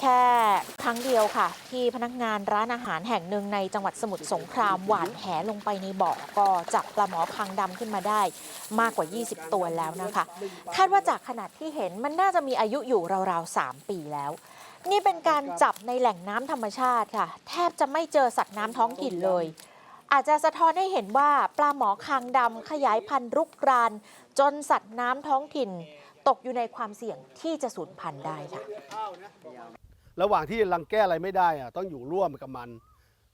แค่ครั้งเดียวค่ะ ที่พนักงานร้านอาหารแห่งหนึ่งในจังหวัดสมุทรสงครามหวานแหลงไปในบ่อก็จับปลาหมอคางดำขึ้นมาได้มากกว่า 20 ตัวแล้วนะคะ คาดว่าจากขนาดที่เห็นมันน่าจะมีอายุอยู่ราวๆ 3 ปีแล้ว นี่เป็นการจับในแหล่งน้ำธรรมชาติค่ะ แทบจะไม่เจอสัตว์น้ำท้องถิ่นเลย อาจจะสะท้อนให้เห็นว่าปลาหมอคางดำขยายพันธุ์รุกราน จนสัตว์น้ำท้องถิ่น ตกอยู่ในความเสี่ยงที่จะสูญพันธุ์ได้ค่ะ ระหว่างที่รังแก้อะไรไม่ได้อะต้องอยู่ร่วมกับมัน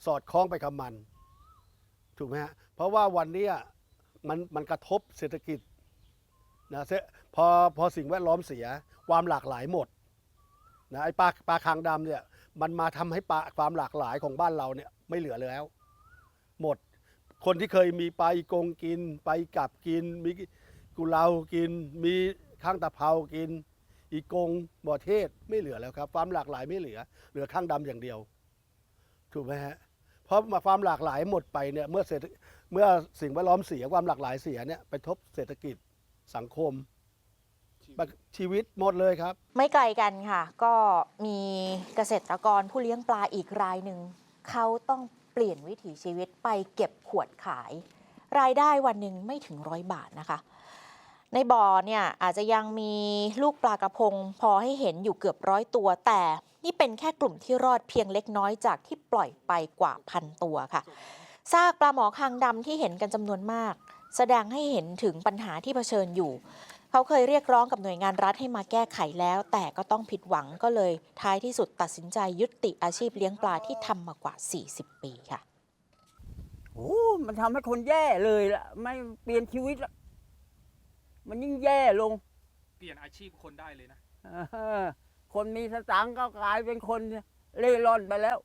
สอดคล้องไปกับมัน ถูกไหมฮะเพราะว่าวันนี้มันมันกระทบเศรษฐกิจนะเพอพอสิ่งแวดล้อมเสียความหลากหลายหมดนะไอปลาปลาคางดำเนี่ยมันมาทำให้ปลาความหลากหลายของบ้านเราเนี่ยไม่เหลือแล้ว หมดคนที่เคยมีปลาอีกงกินไปกับกิน มีกุเลากินมี ข้างตะเภากิน อีกงบ่อเทศไม่เหลือแล้วครับ ความหลากหลายไม่เหลือ เหลือข้างดำอย่างเดียว ถูกไหมฮะเพราะมาความหลากหลายหมดไปเนี่ยเมื่อเศรษฐเมื่อสิ่งแวดล้อมเสียความหลากหลายเสียเนี่ยไปทบเศรษฐกิจสังคมชีวิตหมดเลยครับ ไม่ไกลกันค่ะ ก็มีเกษตรกรผู้เลี้ยงปลาอีกรายหนึ่งเขาต้องเปลี่ยนวิถีชีวิตไปเก็บขวดขาย รายได้วันหนึ่งไม่ถึงร้อยบาทนะคะ ในบ่อเนี่ยอาจจะยังมีลูกปลากระพง พอให้เห็นอยู่เกือบร้อยตัว แต่นี่เป็นแค่กลุ่มที่รอดเพียงเล็กน้อยจากที่ปล่อยไปกว่าพันตัวค่ะซากปลาหมอคางดำที่เห็นกันจำนวนมาก แสดงให้เห็นถึงปัญหาที่เผชิญอยู่ เขาเคยเรียกร้องกับหน่วยงานรัฐให้มาแก้ไขแล้ว แต่ก็ต้องผิดหวังก็เลยท้ายที่สุดตัดสินใจยุติอาชีพเลี้ยงปลาที่ทำมากว่า 40 ปีค่ะโอ้มันทำให้คนแย่เลยล่ะ ไม่เปลี่ยนชีวิต มันยิ่งแย่ลงเปลี่ยนอาชีพคนได้เลยนะ เออคนมีสตางค์ก็กลายเป็นคนเล่ร่อนไปแล้ว